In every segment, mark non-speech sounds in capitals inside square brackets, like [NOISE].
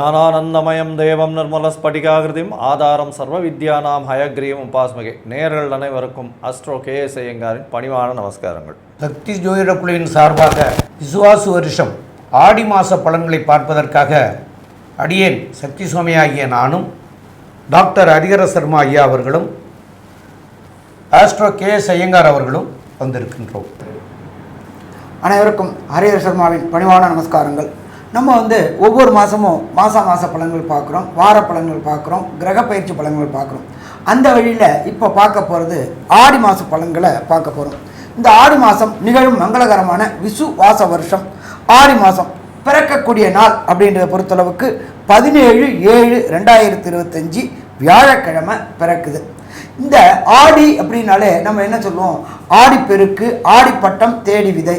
ஞானானந்தமயம் தேவம் நிர்மலஸ்படிகாகிருதிம் ஆதாரம் சர்வ வித்யானாம் ஹயக்ரீவம் உபாஸ்மகே. நேர்கள் அனைவருக்கும் அஸ்ட்ரோ கே எஸ் ஐயங்காரின் பணிவான நமஸ்காரங்கள். சக்தி ஜோதிட குழுவின் சார்பாக விசுவாசு வருஷம் ஆடி மாத பலன்களை பார்ப்பதற்காக அடியேன் சக்தி சுவாமி ஆகிய நானும் டாக்டர் ஹரிஹர சர்மா ஐயா அவர்களும் ஆஸ்ட்ரோ கே எஸ் ஐயங்கார் அவர்களும் வந்திருக்கின்றோம். அனைவருக்கும் ஹரிஹர சர்மாவின் பணிவான நமஸ்காரங்கள். நம்ம வந்து ஒவ்வொரு மாதமும் மாதம் மாத பழங்கள் பார்க்குறோம் வார பழங்கள் பார்க்குறோம் கிரக பயிற்சி பழங்கள் பார்க்குறோம். அந்த வழியில் இப்போ பார்க்க போகிறது ஆடி மாத பழங்களை பார்க்க போகிறோம் இந்த ஆடி மாதம் நிகழும் மங்களகரமான விசு வாச வருஷம். ஆடி மாதம் பிறக்கக்கூடிய நாள் அப்படின்றத பொறுத்தளவுக்கு பதினேழு ஏழு ரெண்டாயிரத்தி இருபத்தஞ்சி வியாழக்கிழமை பிறக்குது. இந்த ஆடி அப்படின்னாலே நம்ம என்ன சொல்லுவோம்? ஆடிப்பெருக்கு ஆடிப்பட்டம் தேடி விதை.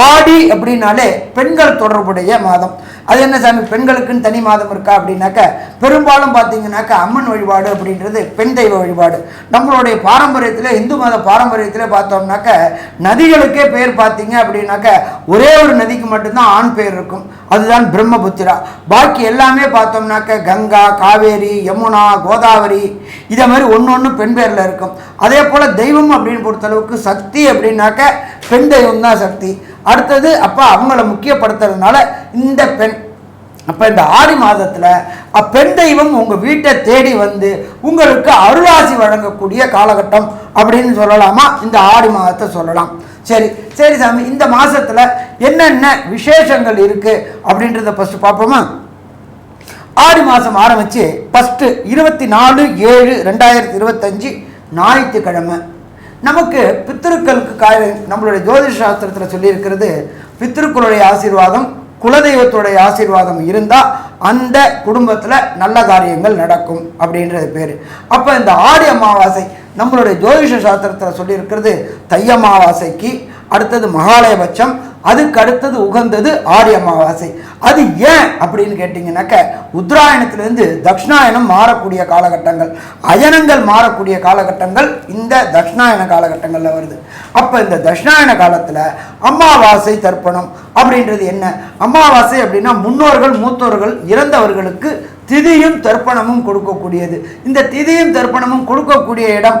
ஆடி அப்படின்னாலே பெண்கள் தொடர்புடைய மாதம். அது என்ன சாமி பெண்களுக்குன்னு தனி மாதம் இருக்கா அப்படின்னாக்க பெரும்பாலும் பார்த்தீங்கன்னாக்க அம்மன் வழிபாடு அப்படின்றது பெண் தெய்வ வழிபாடு. நம்மளுடைய பாரம்பரியத்தில் இந்து மத பாரம்பரியத்தில் பார்த்தோம்னாக்க நதிகளுக்கே பேர் பார்த்தீங்க அப்படின்னாக்க ஒரே ஒரு நதிக்கு மட்டும்தான் ஆண் பேர் இருக்கும். அதுதான் பிரம்மபுத்திரா. பாக்கி எல்லாமே பார்த்தோம்னாக்க கங்கா காவேரி யமுனா கோதாவரி இதை மாதிரி ஒன்று ஒன்று பெண் பேரில் இருக்கும். அதே போல் தெய்வம் அப்படின்னு பொறுத்தளவுக்கு சக்தி அப்படின்னாக்க பெண் தெய்வம் தான் சக்தி. அடுத்தது அப்போ அவங்கள முக்கியப்படுத்துறதுனால இந்த பெண் அப்போ இந்த ஆடி மாதத்தில் அப்பெண் தெய்வம் உங்கள் வீட்டை தேடி வந்து உங்களுக்கு அருளாசி வழங்கக்கூடிய காலகட்டம் அப்படின்னு சொல்லலாமா? இந்த ஆடி மாதத்தை சொல்லலாம். சரி சரி சாமி இந்த மாதத்தில் என்னென்ன விசேஷங்கள் இருக்குது அப்படின்றத ஃபஸ்ட்டு பார்ப்போமா? ஆடி மாதம் ஆரம்பித்து ஃபஸ்ட்டு இருபத்தி நாலு ஏழு ரெண்டாயிரத்தி இருபத்தஞ்சி ஞாயிற்றுக்கிழமை. நமக்கு பித்திருக்களுக்கு காய நம்மளுடைய ஜோதிஷ சாஸ்திரத்தில் சொல்லியிருக்கிறது பித்திருக்களுடைய ஆசீர்வாதம் குலதெய்வத்துடைய ஆசீர்வாதம் இருந்தால் அந்த குடும்பத்தில் நல்ல காரியங்கள் நடக்கும் அப்படின்றது பேர். அப்போ இந்த ஆடி அமாவாசை நம்மளுடைய ஜோதிஷ சாஸ்திரத்தில் சொல்லியிருக்கிறது தை அமாவாசைக்கு அடுத்தது மகாலயபட்சம் அதுக்கு அடுத்தது உகந்தது ஆரிய அமாவாசை. அது ஏன் அப்படின்னு கேட்டிங்கனாக்க உத்தராயணத்திலேருந்து தக்ஷணாயனம் மாறக்கூடிய காலகட்டங்கள் அயனங்கள் மாறக்கூடிய காலகட்டங்கள் இந்த தக்ஷணாயன காலகட்டங்களில் வருது. அப்போ இந்த தட்சிணாயன காலத்தில் அமாவாசை தர்ப்பணம் அப்படின்றது என்ன? அமாவாசை அப்படின்னா முன்னோர்கள் மூத்தோர்கள் இறந்தவர்களுக்கு திதியும் தர்ப்பணமும் கொடுக்கக்கூடியது. இந்த திதியும் தர்ப்பணமும் கொடுக்கக்கூடிய இடம்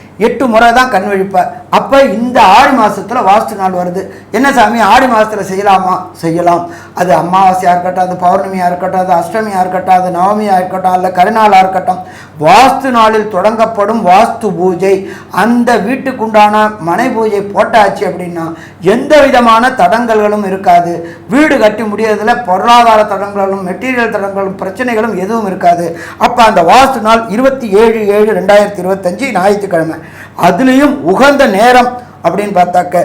எட்டு முறை தான் கண் விழிப்பார் அப்போ இந்த ஆடி மாதத்தில் வாஸ்து நாள் வருது. என்ன சாமி ஆடி மாதத்தில் செய்யலாமா? செய்யலாம். அது அமாவாசையாக இருக்கட்டும் அது பௌர்ணமியாக இருக்கட்டும் அது அஷ்டமியாக இருக்கட்டும் அது நவமியாக இருக்கட்டும் அல்ல கருநாளாக இருக்கட்டும் வாஸ்து நாளில் தொடங்கப்படும் வாஸ்து பூஜை. அந்த வீட்டுக்குண்டான மனை பூஜை போட்டாச்சு அப்படின்னா எந்த விதமான தடங்கல்களும் இருக்காது. வீடு கட்டி முடியறதுல பொருளாதார தடங்களும் மெட்டீரியல் தடங்களும் பிரச்சனைகளும் எதுவும் இருக்காது. அப்போ அந்த வாஸ்து நாள் இருபத்தி ஏழு ஏழு ரெண்டாயிரத்தி இருபத்தஞ்சு ஞாயிற்றுக்கிழமை. அதுலேயும் உகந்த நேரம் அப்படின்னு பார்த்தாக்க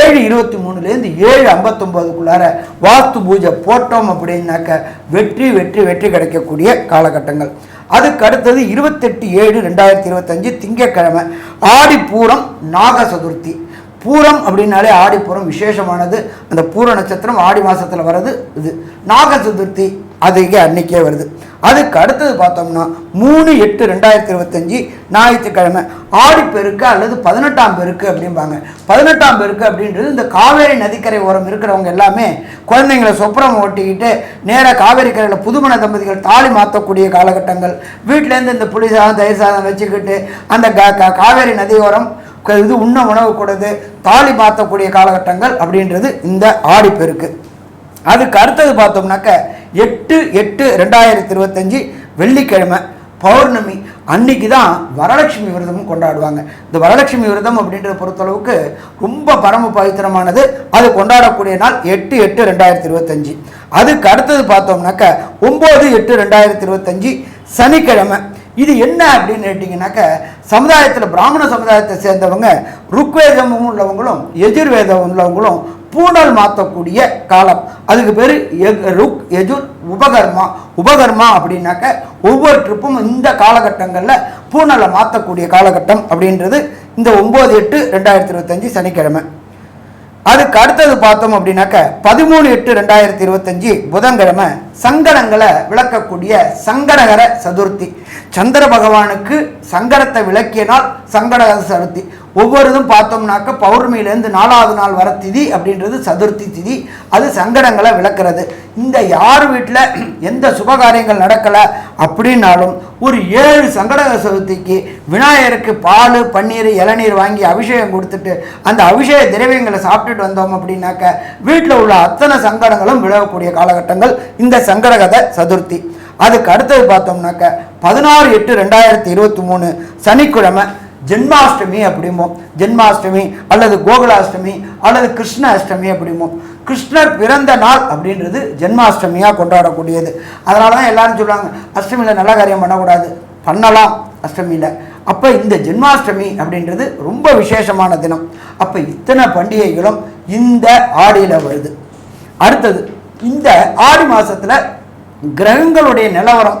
ஏழு இருபத்தி மூணுலேருந்து ஏழு ஐம்பத்தொம்போதுக்குள்ளார வாஸ்து பூஜை போட்டோம் அப்படின்னாக்க வெற்றி வெற்றி வெற்றி கிடைக்கக்கூடிய காலகட்டங்கள். அதுக்கு அடுத்தது இருபத்தெட்டு ஏழு ரெண்டாயிரத்தி இருபத்தஞ்சு திங்கட்கிழமை ஆடி பூரம் நாக சதுர்த்தி பூரம் அப்படின்னாலே ஆடிப்பூரம் விசேஷமானது. அந்த பூர நட்சத்திரம் ஆடி மாதத்தில் வர்றது இது. நாக சதுர்த்தி அதுக்கு அன்னைக்கே வருது. அதுக்கு அடுத்தது பார்த்தோம்னா மூணு எட்டு ரெண்டாயிரத்தி இருபத்தஞ்சி ஞாயிற்றுக்கிழமை ஆடிப்பெருக்கு அல்லது பதினெட்டாம் பெருக்கு அப்படிம்பாங்க. பதினெட்டாம் பெருக்கு அப்படின்றது இந்த காவேரி நதிக்கரை ஓரம் இருக்கிறவங்க எல்லாமே குழந்தைங்களை சொப்பரம் ஓட்டிக்கிட்டு நேராக காவேரி கரையில் புதுமண தம்பதிகள் தாலி மாற்றக்கூடிய காலகட்டங்கள். வீட்டிலேருந்து இந்த புளி சாதம் தயிர் சாதம் வச்சுக்கிட்டு அந்த காவேரி நதி ஓரம் இது உண்ண உணவு கூடாது தாலி மாற்றக்கூடிய காலகட்டங்கள் அப்படின்றது இந்த ஆடிப்பெருக்கு அதுக்கு அடுத்தது பார்த்தோம்னாக்க எட்டு எட்டு ரெண்டாயிரத்தி இருபத்தஞ்சி வெள்ளிக்கிழமை பௌர்ணமி அன்னைக்கு தான் வரலட்சுமி விரதமும் கொண்டாடுவாங்க. இந்த வரலட்சுமி விரதம் அப்படின்றத பொறுத்தளவுக்கு ரொம்ப பரம பவித்திரமானது. அது கொண்டாடக்கூடிய நாள் எட்டு எட்டு ரெண்டாயிரத்தி இருபத்தஞ்சி அதுக்கு அடுத்தது பார்த்தோம்னாக்க ஒம்பது எட்டு ரெண்டாயிரத்தி இருபத்தஞ்சி சனிக்கிழமை. இது என்ன அப்படின்னு கேட்டிங்கனாக்க சமுதாயத்தில் பிராமண சமுதாயத்தை சேர்ந்தவங்க ருக்வேதமும் உள்ளவங்களும் எஜுர்வேதம் உள்ளவங்களும் பூணல் மாற்றக்கூடிய காலம். அதுக்கு பேர் ருக் எஜுர் உபகர்மா. உபகர்மா அப்படின்னாக்க ஒவ்வொரு ட்ரிப்பும் இந்த காலகட்டங்களில் பூணலை மாற்றக்கூடிய காலகட்டம் அப்படின்றது இந்த ஒம்பது எட்டு ரெண்டாயிரத்தி இருபத்தஞ்சி சனிக்கிழமை. அதுக்கு அடுத்தது பார்த்தோம் அப்படின்னாக்க பதிமூணு எட்டு ரெண்டாயிரத்தி இருபத்தஞ்சி புதன்கிழமை சங்கடங்களை விளக்கக்கூடிய சங்கடகர சதுர்த்தி. சந்திர பகவானுக்கு சங்கடத்தை விளக்கிய நாள் சங்கடகர சதுர்த்தி. ஒவ்வொருதும் பார்த்தோம்னாக்க பௌர்ணமியிலேருந்து நாலாவது நாள் வர திதி அப்படின்றது சதுர்த்தி திதி. அது சங்கடங்களை விளக்குறது. இந்த யார் வீட்டில் [CLEARS THROAT] எந்த சுபகாரியங்கள் நடக்கலை அப்படின்னாலும் ஒரு ஏழு சங்கட சதுர்த்திக்கு விநாயகருக்கு பால் பன்னீர் இளநீர் வாங்கி அபிஷேகம் கொடுத்துட்டு அந்த அபிஷேக திரவியங்களை சாப்பிட்டுட்டு வந்தோம் அப்படின்னாக்க வீட்டில் உள்ள அத்தனை சங்கடங்களும் விலகக்கூடிய காலகட்டங்கள் இந்த சங்கடகத சதுர்த்தி. அதுக்கு அடுத்தது பார்த்தோம்னாக்க பதினாறு எட்டு ரெண்டாயிரத்தி இருபத்தி மூணு சனிக்கிழமை ஜென்மாஷ்டமி அப்படிமோ ஜென்மாஷ்டமி அல்லது கோகுலாஷ்டமி அல்லது கிருஷ்ண அஷ்டமி அப்படிமோ. கிருஷ்ணர் பிறந்த நாள் அப்படின்றது ஜென்மாஷ்டமியாக கொண்டாடக்கூடியது. அதனால தான் எல்லாரும் சொல்லுவாங்க அஷ்டமியில் நல்ல காரியம் பண்ணக்கூடாது. பண்ணலாம் அஷ்டமியில். அப்போ இந்த ஜென்மாஷ்டமி அப்படின்றது ரொம்ப விசேஷமான தினம். அப்போ இத்தனை பண்டிகைகளும் இந்த ஆடியில் வருது. அடுத்தது இந்த ஆடி மாதத்தில் கிரகங்களுடைய நிலவரம்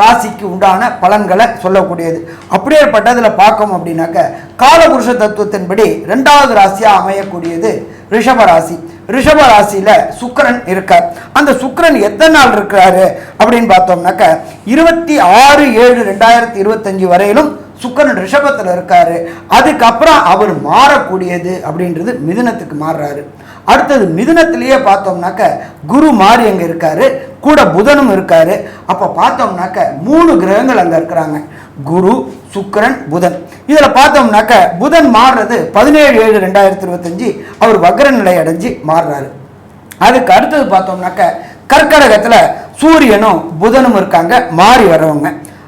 ராசிக்கு உண்டான பலன்களை சொல்லக்கூடியது. அப்படியேப்பட்டதில் பார்க்கோம் அப்படின்னாக்க காலபுருஷ தத்துவத்தின்படி ரெண்டாவது ராசியாக அமையக்கூடியது ரிஷப ராசி. ரிஷப ராசியில் சுக்கிரன் இருக்கார். அந்த சுக்கரன் எத்தனை நாள் இருக்கிறாரு அப்படின்னு பார்த்தோம்னாக்க இருபத்தி ஆறு ஏழு ரெண்டாயிரத்தி இருபத்தஞ்சு வரையிலும் சுக்கிரன் ரிஷபத்தில் இருக்காரு. அதுக்கப்புறம் அவர் மாறக்கூடியது அப்படின்றது மிதுனத்துக்கு மாறுறாரு. அடுத்தது மிதுனத்திலேயே பார்த்தோம்னாக்க குரு மாறி அங்கே இருக்காரு. கூட புதனும் இருக்காரு. அப்போ பார்த்தோம்னாக்க மூணு கிரகங்கள் அங்கே இருக்கிறாங்க. குரு சுக்கிரன் புதன். இதில் பார்த்தோம்னாக்க புதன் மாறுறது பதினேழு ஏழு ரெண்டாயிரத்தி இருபத்தஞ்சி அவர் வக்ர நிலை அடைஞ்சு மாறுறாரு. அதுக்கு அடுத்தது பார்த்தோம்னாக்க கர்க்கடகத்தில் சூரியனும் புதனும் இருக்காங்க. மாறி வர்றவங்க.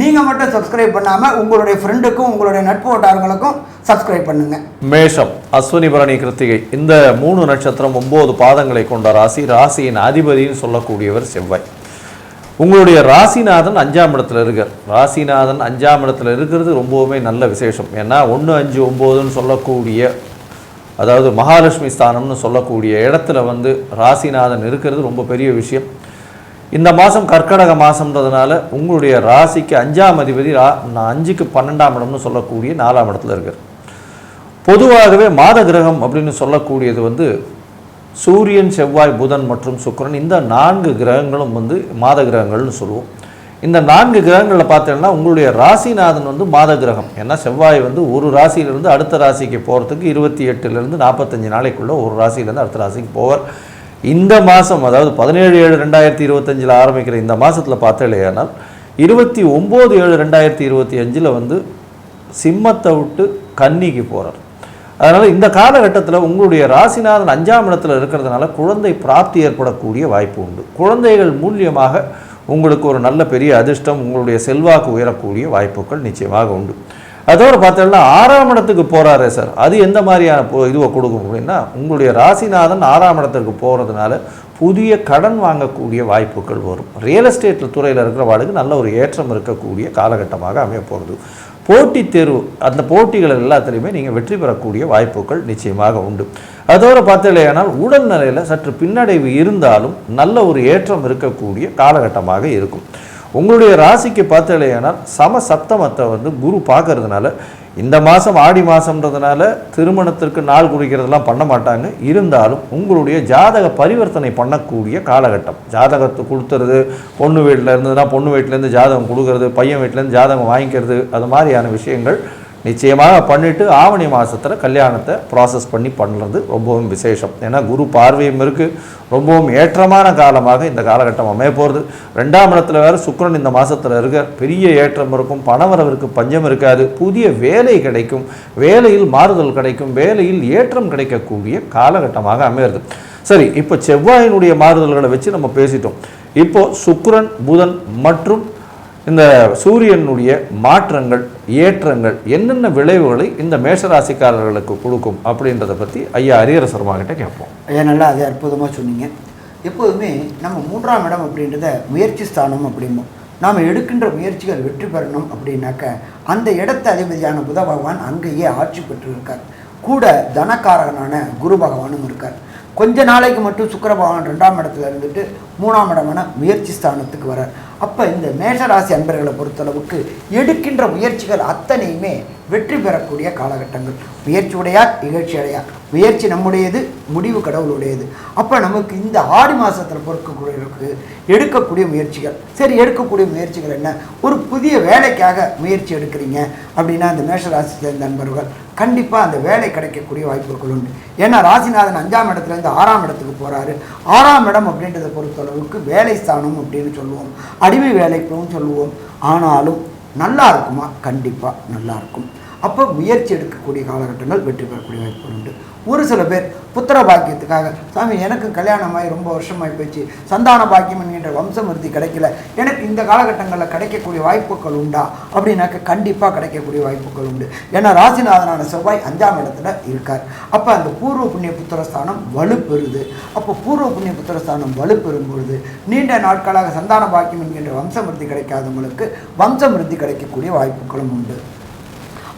நீங்கள் மட்டும் சப்ஸ்கிரைப் பண்ணாமல் உங்களுடைய ஃப்ரெண்டுக்கும் உங்களுடைய நட்பு வட்டாரங்களுக்கும் சப்ஸ்கிரைப் பண்ணுங்கள் மேஷம் அஸ்வினி பரணி கிருத்திகை. இந்த மூணு நட்சத்திரம் ஒன்பது பாதங்களை கொண்ட ராசி ராசியின் அதிபதின்னு சொல்லக்கூடியவர் செவ்வாய். உங்களுடைய ராசிநாதன் அஞ்சாம் இடத்துல இருக்கார். ராசிநாதன் அஞ்சாம் இடத்துல இருக்கிறது ரொம்பவுமே நல்ல விசேஷம். ஏன்னா ஒன்று அஞ்சு ஒம்போதுன்னு சொல்லக்கூடிய அதாவது மகாலட்சுமி ஸ்தானம்னு சொல்லக்கூடிய இடத்துல வந்து ராசிநாதன் இருக்கிறது ரொம்ப பெரிய விஷயம். இந்த மாதம் கர்க்கடக மாதம்ன்றதுனால உங்களுடைய ராசிக்கு அஞ்சாம் அதிபதி ரா நான் அஞ்சுக்கு பன்னெண்டாம் இடம்னு சொல்லக்கூடிய நாலாம் இடத்துல இருக்கார். பொதுவாகவே மாத கிரகம் அப்படின்னு சொல்லக்கூடியது வந்து சூரியன் செவ்வாய் புதன் மற்றும் சுக்கிரன் இந்த நான்கு கிரகங்களும் வந்து மாத கிரகங்கள்னு சொல்லுவோம். இந்த நான்கு கிரகங்களில் பார்த்தீங்கன்னா உங்களுடைய ராசிநாதன் வந்து மாத கிரகம். ஏன்னா செவ்வாய் வந்து ஒரு ராசியிலிருந்து அடுத்த ராசிக்கு போகிறதுக்கு இருபத்தி எட்டுலேருந்து நாற்பத்தஞ்சு நாளைக்குள்ளே ஒரு ராசியிலேருந்து அடுத்த ராசிக்கு போவார். இந்த மாதம் அதாவது பதினேழு ஏழு ரெண்டாயிரத்தி இருபத்தஞ்சில் ஆரம்பிக்கிற இந்த மாதத்தில் பார்த்தேலையானால் இருபத்தி ஒம்பது ஏழு ரெண்டாயிரத்தி இருபத்தி அஞ்சில் வந்து சிம்மத்தை விட்டு கன்னிக்கு போகிறார் அதனால் இந்த காலகட்டத்தில் உங்களுடைய ராசிநாதன் அஞ்சாம் இடத்துல இருக்கிறதுனால குழந்தை பிராப்தி ஏற்படக்கூடிய வாய்ப்பு உண்டு. குழந்தைகள் மூலியமாக உங்களுக்கு ஒரு நல்ல பெரிய அதிர்ஷ்டம் உங்களுடைய செல்வாக்கு உயரக்கூடிய வாய்ப்புகள் நிச்சயமாக உண்டு. அதோடு பார்த்தோம்னா ஆறாம் இடத்துக்கு போகிறாரே சார். அது எந்த மாதிரியான இதுவை கொடுக்கும் அப்படின்னா உங்களுடைய ராசிநாதன் ஆறாம் இடத்துக்கு போகிறதுனால புதிய கடன் வாங்கக்கூடிய வாய்ப்புகள் வரும். ரியல் எஸ்டேட் துறையில் இருக்கிற வாழ்க்கை நல்ல ஒரு ஏற்றம் இருக்கக்கூடிய காலகட்டமாக அமைய போகிறது போட்டித் தேர்வு அந்த போட்டிகள் எல்லாத்துலேயுமே நீங்கள் வெற்றி பெறக்கூடிய வாய்ப்புகள் நிச்சயமாக உண்டு. அதோடு பார்த்தீங்களேனால் உடல்நிலையில் சற்று பின்னடைவு இருந்தாலும் நல்ல ஒரு ஏற்றம் இருக்கக்கூடிய காலகட்டமாக இருக்கும். உங்களுடைய ராசிக்கு பார்த்தீங்களேனால் சம சப்தமத்தை வந்து குரு பார்க்கறதுனால இந்த மாதம் ஆடி மாதம்ன்றதுனால திருமணத்திற்கு நாள் குறிக்கிறதெல்லாம் பண்ண மாட்டாங்க. இருந்தாலும் உங்களுடைய ஜாதக பரிவர்த்தனை பண்ணக்கூடிய காலகட்டம். ஜாதகத்தை கொடுத்துறது பொண்ணு வீட்டில் இருந்ததுன்னா பொண்ணு வீட்டிலேருந்து ஜாதகம் கொடுக்கறது பையன் வீட்டிலேருந்து ஜாதகம் வாங்கிக்கிறது அது மாதிரியான விஷயங்கள் நிச்சயமாக பண்ணிவிட்டு ஆவணி மாதத்தில் கல்யாணத்தை ப்ராசஸ் பண்ணி பண்ணுறது ரொம்பவும் விசேஷம். ஏன்னா குரு பார்வையும் இருக்குது ரொம்பவும் ஏற்றமான காலமாக இந்த காலகட்டம் அமைய போகிறது ரெண்டாம் இடத்துல வேறு சுக்கரன் இந்த மாதத்தில் இருக்க பெரிய ஏற்றம் இருக்கும். பணவரவிற்கு பஞ்சம் இருக்காது. புதிய வேலை கிடைக்கும். வேலையில் மாறுதல் கிடைக்கும். வேலையில் ஏற்றம் கிடைக்கக்கூடிய காலகட்டமாக அமையிறது. சரி இப்போ செவ்வாயினுடைய மாறுதல்களை வச்சு நம்ம பேசிட்டோம். இப்போ சுக்ரன் புதன் மற்றும் இந்த சூரியனுடைய மாற்றங்கள் ஏற்றங்கள் என்னென்ன விளைவுகளை இந்த மேஷராசிக்காரர்களுக்கு கொடுக்கும் அப்படின்றத பற்றி ஐயா ஹரிஹரசர்மா சர்மாகிட்ட கேட்போம். ஐயா நல்லா அது அற்புதமாக சொன்னீங்க. எப்போதுமே நம்ம மூன்றாம் இடம் அப்படின்றத முயற்சி ஸ்தானம் அப்படிம்போம். நாம் எடுக்கின்ற முயற்சிகள் வெற்றி பெறணும் அப்படின்னாக்க அந்த இடத்த அதிபதியான புத பகவான் அங்கேயே ஆட்சி பெற்றிருக்கார். கூட தனக்காரகனான குரு பகவானும் இருக்கார். கொஞ்ச நாளைக்கு மட்டும் சுக்கர பகவான் ரெண்டாம் இடத்துல இருந்துட்டு மூணாம் இடமான முயற்சி ஸ்தானத்துக்கு வரார். அப்போ இந்த மேஷராசி அன்பர்களை பொறுத்தளவுக்கு எடுக்கின்ற முயற்சிகள் அத்தனையுமே வெற்றி பெறக்கூடிய காலகட்டங்கள். முயற்சி உடையார் இகழ்ச்சி அடையார். முயற்சி நம்முடையது முடிவு கடவுளுடையது. அப்போ நமக்கு இந்த ஆடி மாதத்தில் பொறுக்கக்கூடிய எடுக்கக்கூடிய முயற்சிகள். சரி எடுக்கக்கூடிய முயற்சிகள் என்ன? ஒரு புதிய வேலைக்காக முயற்சி எடுக்கிறீங்க அப்படின்னா அந்த மேஷராசி சேர்ந்த நண்பர்கள் கண்டிப்பாக அந்த வேலை கிடைக்கக்கூடிய வாய்ப்புகள் உண்டு. ஏன்னா ராசிநாதன் அஞ்சாம் இடத்துலேருந்து ஆறாம் இடத்துக்கு போகிறாரு ஆறாம் இடம் அப்படின்றத பொறுத்தளவுக்கு வேலை ஸ்தானம் அப்படின்னு சொல்லுவோம். அடிமை வேலைக்கும் சொல்லுவோம். ஆனாலும் நல்லா இருக்குமா? கண்டிப்பாக நல்லா இருக்கும். அப்போ முயற்சி எடுக்கக்கூடிய காலகட்டங்கள் வெற்றி பெறக்கூடிய வாய்ப்புகள் உண்டு. ஒரு சில பேர் புத்திர பாக்கியத்துக்காக சாமி எனக்கு கல்யாணமாகி ரொம்ப வருஷமாகி போச்சு. சந்தான பாக்கியம் என்கின்ற வம்சமிருத்தி கிடைக்கல. எனக்கு இந்த காலகட்டங்களில் கிடைக்கக்கூடிய வாய்ப்புகள் உண்டா? அப்படின்னாக்க கண்டிப்பாக கிடைக்கக்கூடிய வாய்ப்புகள் உண்டு. ஏன்னா ராசிநாதனான செவ்வாய் அஞ்சாம் இடத்துல இருக்கார். அப்போ அந்த பூர்வ புண்ணிய புத்திரஸ்தானம் வலுப்பெறுது. அப்போ பூர்வ புண்ணிய புத்திரஸ்தானம் வலுப்பெறும் பொழுது நீண்ட நாட்களாக சந்தான பாக்கியம் என்கின்ற வம்சமிருத்தி கிடைக்காதவங்களுக்கு வம்சமிருத்தி கிடைக்கக்கூடிய வாய்ப்புகளும் உண்டு.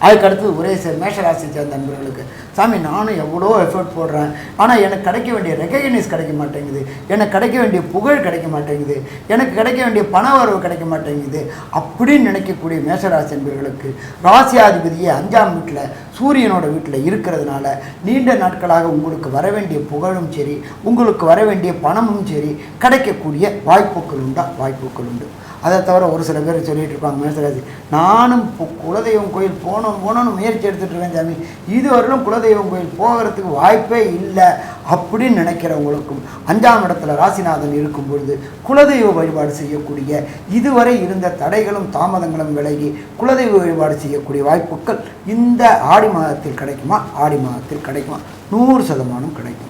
அதுக்கடுத்து ஒரே சார் மேஷராசி சேர்ந்த நண்பர்களுக்கு சாமி நானும் எவ்வளோ எஃபர்ட் போடுறேன். ஆனால் எனக்கு கிடைக்க வேண்டிய ரெக்கக்னைஸ் கிடைக்க மாட்டேங்குது. எனக்கு கிடைக்க வேண்டிய புகழ் கிடைக்க மாட்டேங்குது. எனக்கு கிடைக்க வேண்டிய பண வரவு கிடைக்க மாட்டேங்குது. அப்படின்னு நினைக்கக்கூடிய மேஷராசி நண்பர்களுக்கு ராசியாதிபதியை அஞ்சாம் வீட்டில் சூரியனோட வீட்டில் இருக்கிறதுனால நீண்ட நாட்களாக உங்களுக்கு வர வேண்டிய புகழும் சரி உங்களுக்கு வர வேண்டிய பணமும் சரி கிடைக்கக்கூடிய வாய்ப்புகள் உண்டா? வாய்ப்புகள் உண்டு. அதை தவிர ஒரு சில பேர் சொல்லிட்டு இருப்பாங்க மேசராஜி நானும் இப்போ குலதெய்வம் கோயில் போகணும் போகணும்னு முயற்சி எடுத்துகிட்டு இருக்கேன் சாமி. இதுவரையிலும் குலதெய்வம் கோயில் போகிறதுக்கு வாய்ப்பே இல்லை அப்படின்னு நினைக்கிறவங்களுக்கும் அஞ்சாம் இடத்துல ராசிநாதன் இருக்கும் பொழுது குலதெய்வ வழிபாடு செய்யக்கூடிய இதுவரை இருந்த தடைகளும் தாமதங்களும் விலகி குலதெய்வ வழிபாடு செய்யக்கூடிய வாய்ப்புகள் இந்த ஆடி மாதத்தில் கிடைக்குமா? ஆடி மாதத்தில் கிடைக்குமா? நூறு சதமானம் கிடைக்கும்.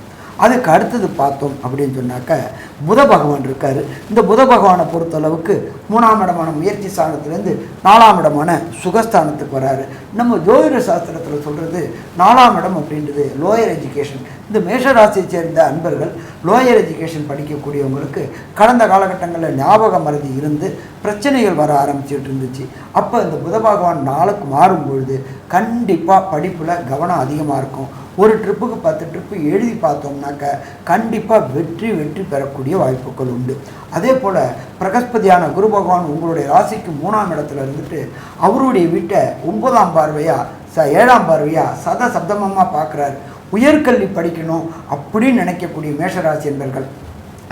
அதுக்கு அடுத்தது பார்த்தோம் அப்படின்னு சொன்னாக்க புத பகவான் இருக்கார். இந்த புத பகவானை பொறுத்தளவுக்கு மூணாம் இடமான முயற்சி ஸ்தானத்துலேருந்து நாலாம் இடமான சுகஸ்தானத்துக்கு வராரு. நம்ம ஜோதிட சாஸ்திரத்தில் சொல்கிறது நாலாம் இடம் அப்படின்றது லோயர் எஜுகேஷன் இந்த மேஷராசியை சேர்ந்த அன்பர்கள் லோயர் எஜுகேஷன் படிக்கக்கூடியவங்களுக்கு கடந்த காலகட்டங்களில் ஞாபக மறதி இருந்து பிரச்சனைகள் வர ஆரம்பிச்சுட்டு இருந்துச்சு. அப்போ இந்த புத பகவான் நாளுக்கு மாறும் பொழுது கண்டிப்பாக படிப்பில் கவனம் அதிகமாக இருக்கும். ஒரு ட்ரிப்புக்கு பத்து ட்ரிப்பு எழுதி பார்த்தோம்னாக்க கண்டிப்பாக வெற்றி வெற்றி பெறக்கூடிய வாய்ப்புகள் உண்டு. அதே போல் பிரகஸ்பதியான குரு பகவான் உங்களுடைய ராசிக்கு மூணாம் இடத்துல இருந்துட்டு அவருடைய வீட்டை ஒன்பதாம் பார்வையாக ச ஏழாம் பார்வையாக சத சப்தமமாக பார்க்குறாரு. உயர்கல்வி படிக்கணும் அப்படின்னு நினைக்கக்கூடிய மேஷராசி என்பர்கள்.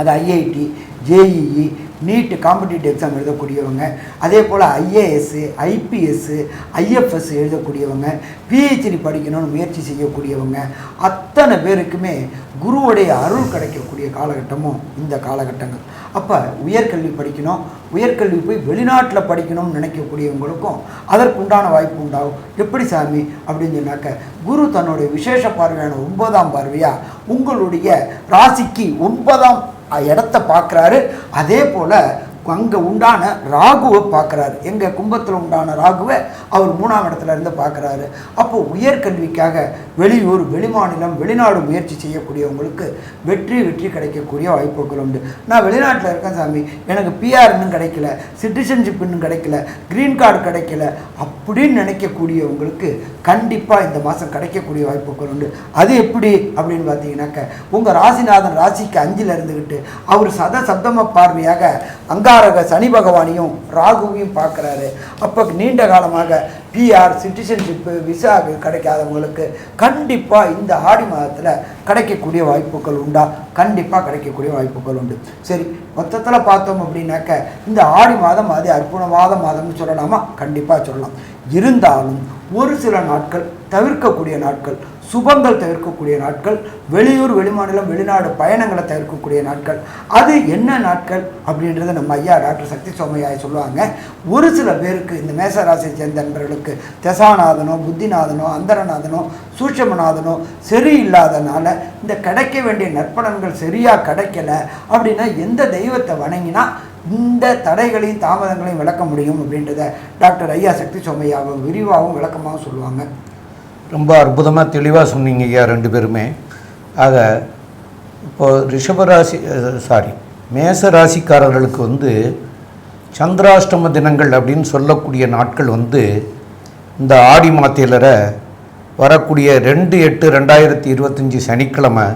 அது IIT JEE NEET competitive exam எழுதக்கூடியவங்க அதே போல் ஐஏஎஸ்ஸு ஐபிஎஸ்ஸு ஐஎஃப்எஸ் எழுதக்கூடியவங்க பிஹெச்டி படிக்கணும்னு முயற்சி செய்யக்கூடியவங்க அத்தனை பேருக்குமே குருவுடைய அருள் கிடைக்கக்கூடிய காலகட்டமும் இந்த காலகட்டங்கள். அப்போ உயர்கல்வி படிக்கணும் உயர்கல்வி போய் வெளிநாட்டில் படிக்கணும்னு நினைக்கக்கூடியவங்களுக்கும் அதற்குண்டான வாய்ப்பு உண்டாகும். எப்படி சாமி? அப்படின்னு சொன்னாக்க குரு தன்னுடைய விசேஷ பார்வையான ஒன்பதாம் பார்வையாக உங்களுடைய ராசிக்கு ஒன்பதாம் இடத்த பார்க்குறாரு. அதே போல் அங்கே உண்டான ராகுவை பார்க்குறாரு. எங்கள் கும்பத்தில் உண்டான ராகுவை அவர் மூணாம் இடத்துல இருந்து பார்க்குறாரு. அப்போ உயர்கல்விக்காக வெளியூர் வெளிமாநிலம் வெளிநாடு முயற்சி செய்யக்கூடியவங்களுக்கு வெற்றி வெற்றி கிடைக்கக்கூடிய வாய்ப்புகள் உண்டு. நான் வெளிநாட்டில் இருக்கேன் சாமி. எனக்கு பிஆர் இன்னும் கிடைக்கல. சிட்டிசன்ஷிப் இன்னும் கிடைக்கல. க்ரீன் கார்டு கிடைக்கல. அப்படின்னு நினைக்கக்கூடியவங்களுக்கு கண்டிப்பாக இந்த மாதம் கிடைக்கக்கூடிய வாய்ப்புகள் உண்டு. அது எப்படி அப்படின்னு பார்த்தீங்கன்னாக்க உங்கள் ராசிநாதன் ராசிக்கு அஞ்சில் இருந்துக்கிட்டு அவர் சத சப்தம பார்வையாக அங்காரக சனி பகவானையும் ராகுவையும் பார்க்குறாரு. அப்போ நீண்ட காலமாக பிஆர் சிட்டிசன்ஷிப்பு விசா கிடைக்காதவங்களுக்கு கண்டிப்பாக இந்த ஆடி மாதத்தில் கிடைக்கக்கூடிய வாய்ப்புகள் உண்டா? கண்டிப்பாக கிடைக்கக்கூடிய வாய்ப்புகள் உண்டு. சரி மொத்தத்தில் பார்த்தோம் அப்படின்னாக்க இந்த ஆடி மாதம் அது அற்புதமாத மாதம்னு சொல்லலாமா? கண்டிப்பாக சொல்லலாம். இருந்தாலும் ஒரு சில நாட்கள் தவிர்க்கக்கூடிய நாட்கள் சுபங்கள் தவிர்க்கக்கூடிய நாட்கள் வெளியூர் வெளிமாநிலம் வெளிநாடு பயணங்களை தவிர்க்கக்கூடிய நாட்கள். அது என்ன நாட்கள் அப்படின்றத நம்ம ஐயா டாக்டர் சக்தி சோமையாய் சொல்லுவாங்க. ஒரு சில பேருக்கு இந்த மேசராசியை சேர்ந்த நண்பர்களுக்கு தசாநாதனோ புத்திநாதனோ அந்தரநாதனோ சூட்சமநாதனோ சரியில்லாதனால இந்த கிடைக்க வேண்டிய நற்பலன்கள் சரியாக கிடைக்கல அப்படின்னா எந்த தெய்வத்தை வணங்கினா இந்த தடைகளையும் தாமதங்களையும் விளக்க முடியும் அப்படின்றத டாக்டர் ஐயா சக்தி சோமையாவும் விரிவாகவும் விளக்கமாகவும் சொல்லுவாங்க. ரொம்ப அற்புதமாக தெளிவாக சொன்னீங்க ஐயா ரெண்டு பேருமே. ஆக இப்போ ரிஷபராசி சாரி மேச ராசிக்காரர்களுக்கு வந்து சந்திராஷ்டம தினங்கள் அப்படின்னு சொல்லக்கூடிய நாட்கள் வந்து இந்த ஆடி மாத்திலரை வரக்கூடிய ரெண்டு எட்டு ரெண்டாயிரத்தி இருபத்தஞ்சி சனிக்கிழமை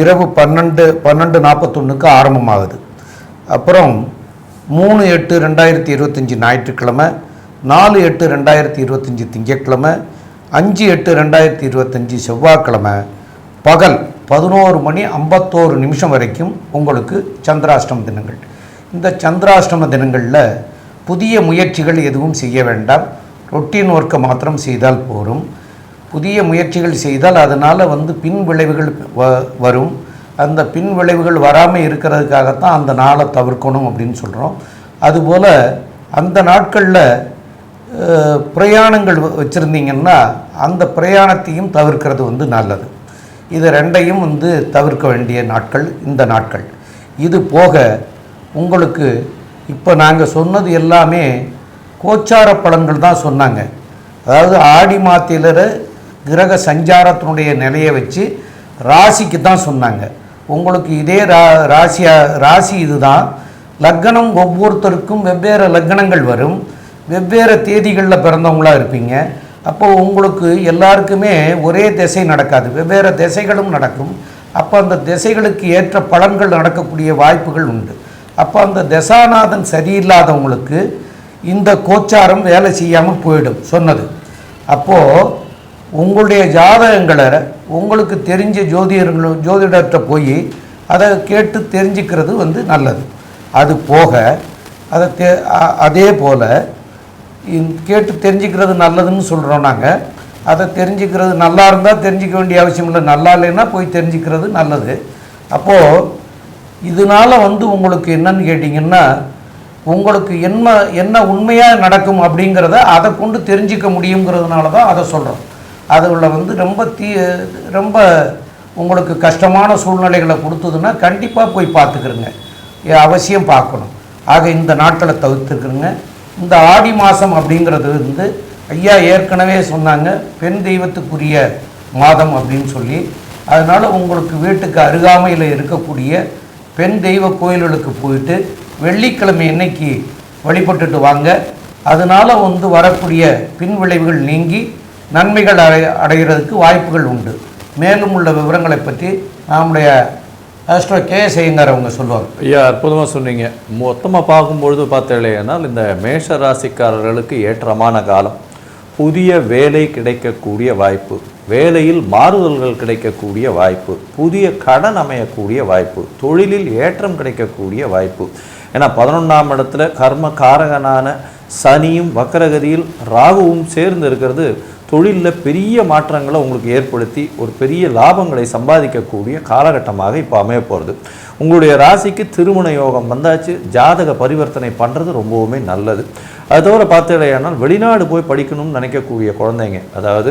இரவு பன்னெண்டு பன்னெண்டு நாற்பத்தொன்றுக்கு ஆரம்பமாகுது. அப்புறம் மூணு எட்டு ரெண்டாயிரத்தி இருபத்தஞ்சி ஞாயிற்றுக்கிழமை நாலு எட்டு ரெண்டாயிரத்தி இருபத்தஞ்சி திங்கட்கிழமை அஞ்சு எட்டு ரெண்டாயிரத்தி இருபத்தஞ்சி செவ்வாய்க்கிழமை பகல் பதினோரு மணி ஐம்பத்தோரு நிமிஷம் வரைக்கும் உங்களுக்கு சந்திராஷ்டம தினங்கள். இந்த சந்திராஷ்டம தினங்களில் புதிய முயற்சிகள் எதுவும் செய்ய வேண்டாம். ரொட்டீன் ஒர்க்கை மாத்திரம் செய்தால் போரும். புதிய முயற்சிகள் செய்தால் அதனால் வந்து பின் விளைவுகள் வ வரும். அந்த பின் விளைவுகள் வராமல் இருக்கிறதுக்காகத்தான் அந்த நாளை தவிர்க்கணும் அப்படின்னு சொல்கிறோம் அதுபோல் அந்த நாட்களில் பிரயாணங்கள் வச்சுருந்தீங்கன்னா அந்த பிரயாணத்தையும் தவிர்க்கிறது வந்து நல்லது. இது ரெண்டையும் வந்து தவிர்க்க வேண்டிய நாட்கள் இந்த நாட்கள். இது போக உங்களுக்கு இப்போ நாங்கள் சொன்னது எல்லாமே கோச்சார பலன்கள் தான் சொன்னாங்க. அதாவது ஆடி மாத்திலர் கிரக சஞ்சாரத்தினுடைய நிலையை வச்சு ராசிக்கு தான் சொன்னாங்க. உங்களுக்கு இதே ரா ராசியா ராசி இதுதான். லக்னம் ஒவ்வொருத்தருக்கும் வெவ்வேறு லக்னங்கள் வரும். வெவ்வேறு தேதிகளில் பிறந்தவங்களா இருப்பீங்க. அப்போ உங்களுக்கு எல்லாருக்குமே ஒரே திசை நடக்காது. வெவ்வேறு திசைகளும் நடக்கும். அப்போ அந்த திசைகளுக்கு ஏற்ற பலன்கள் நடக்கக்கூடிய வாய்ப்புகள் உண்டு. அப்போ அந்த தசாநாதன் சரியில்லாதவங்களுக்கு இந்த கோச்சாரம் வேலை செய்யாமல் போயிடும் சொன்னது. அப்போது உங்களுடைய ஜாதகங்களை உங்களுக்கு தெரிஞ்ச ஜோதிடர்களும் ஜோதிடர்கிட்ட போய் அதை கேட்டு தெரிஞ்சுக்கிறது வந்து நல்லது. அது போக அதை தே அ- அதே போல் கேட்டு தெரிஞ்சுக்கிறது நல்லதுன்னு சொல்கிறோம் நாங்கள் அதை தெரிஞ்சுக்கிறது நல்லா இருந்தால் தெரிஞ்சுக்க வேண்டிய அவசியம் இல்லை. நல்லா இல்லைன்னா போய் தெரிஞ்சுக்கிறது நல்லது. அப்போது இதனால் வந்து உங்களுக்கு என்னன்னு கேட்டிங்கன்னா உங்களுக்கு என்ன என்ன உண்மையாக நடக்கும் அப்படிங்கிறத அதை கொண்டு தெரிஞ்சுக்க முடியுங்கிறதுனால தான் அதை சொல்கிறோம் அதில் வந்து ரொம்ப தீ ரொம்ப உங்களுக்கு கஷ்டமான சூழ்நிலைகளை கொடுத்ததுன்னா கண்டிப்பாக போய் பார்த்துக்கிறங்க அவசியம் பார்க்கணும். ஆக இந்த நாட்களை தவிர்த்துக்கிறங்க இந்த ஆடி மாதம் அப்படிங்கிறது வந்து ஐயா ஏற்கனவே சொன்னாங்க பெண் தெய்வத்துக்குரிய மாதம் அப்படின்னு சொல்லி. அதனால் உங்களுக்கு வீட்டுக்கு அருகாமையில் இருக்கக்கூடிய பெண் தெய்வ கோயில்களுக்கு போயிட்டு வெள்ளிக்கிழமை இன்னைக்கு வழிபட்டுட்டு வாங்க. அதனால் வந்து வரக்கூடிய பின் விளைவுகள் நீங்கி நன்மைகள் அடை அடைகிறதுக்கு வாய்ப்புகள் உண்டு. மேலும் உள்ள விவரங்களை பற்றி நம்முடைய ஆஸ்ட்ரோ கே செய்யுங்கார் அவங்க சொல்லுவாங்க. ஐயா அற்புதமாக சொன்னீங்க. மொத்தமாக பார்க்கும்பொழுது பார்த்தேனால் இந்த மேஷ ராசிக்காரர்களுக்கு ஏற்றமான காலம். புதிய வேலை கிடைக்கக்கூடிய வாய்ப்பு. வேலையில் மாறுதல்கள் கிடைக்கக்கூடிய வாய்ப்பு. புதிய கடன் அமையக்கூடிய வாய்ப்பு. தொழிலில் ஏற்றம் கிடைக்கக்கூடிய வாய்ப்பு. ஏன்னா பதினொன்றாம் இடத்துல கர்ம காரகனான சனியும் வக்கரகதியில் ராகுவும் சேர்ந்து இருக்கிறது. தொழிலில் பெரிய மாற்றங்களை உங்களுக்கு ஏற்படுத்தி ஒரு பெரிய லாபங்களை சம்பாதிக்கக்கூடிய காலகட்டமாக இப்போ அமைய போகிறது உங்களுடைய ராசிக்கு திருமண யோகம் வந்தாச்சு ஜாதக பரிவர்த்தனை பண்ணுறது ரொம்பவுமே நல்லது. அது தவிர பார்த்தீங்கன்னா வெளிநாடு போய் படிக்கணும்னு நினைக்கக்கூடிய குழந்தைங்க அதாவது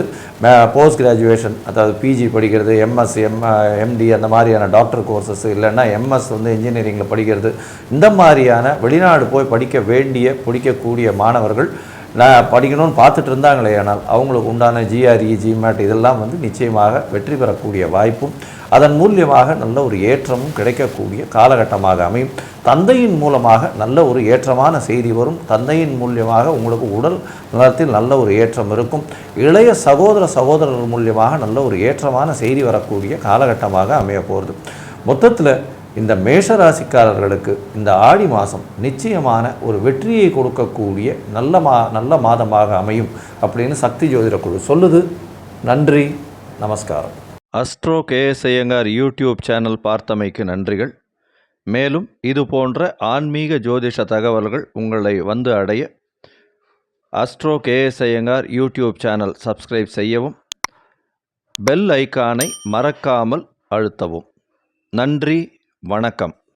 போஸ்ட் கிராஜுவேஷன் அதாவது பிஜி படிக்கிறது எம்எஸ் எம் எம்டி அந்த மாதிரியான டாக்டர் கோர்சஸ் இல்லைன்னா எம்எஸ் வந்து இன்ஜினியரிங்கில் படிக்கிறது இந்த மாதிரியான வெளிநாடு போய் படிக்க வேண்டிய படிக்கக்கூடிய மாணவர்கள் நான் படிக்கணும்னு பார்த்துட்டு இருந்தாங்களே ஆனால் அவங்களுக்கு உண்டான ஜிஆர்இ ஜிமேட் இதெல்லாம் வந்து நிச்சயமாக வெற்றி பெறக்கூடிய வாய்ப்பும் அதன் மூலியமாக நல்ல ஒரு ஏற்றமும் கிடைக்கக்கூடிய காலகட்டமாக அமையும். தந்தையின் மூலமாக நல்ல ஒரு ஏற்றமான செய்தி வரும். தந்தையின் மூலியமாக உங்களுக்கு உடல் நலத்தில் நல்ல ஒரு ஏற்றம் இருக்கும். இளைய சகோதர சகோதரர்கள் மூலியமாக நல்ல ஒரு ஏற்றமான செய்தி வரக்கூடிய காலகட்டமாக அமைய போகிறது மொத்தத்தில் இந்த மேஷ ராசிக்காரர்களுக்கு இந்த ஆடி மாதம் நிச்சயமான ஒரு வெற்றியை கொடுக்கக்கூடிய நல்ல மா நல்ல மாதமாக அமையும் அப்படின்னு சக்தி ஜோதிட குழு சொல்லுது. நன்றி நமஸ்காரம். Astro KS Iyengar YouTube channel பார்த்தமைக்கு நன்றிகள். மேலும் இது போன்ற ஆன்மீக ஜோதிஷ தகவல்கள் உங்களை வந்து அடைய astro KS Iyengar YouTube channel subscribe செய்யவும் பெல் ஐகானை மறக்காமல் அழுத்தவும். நன்றி வணக்கம்.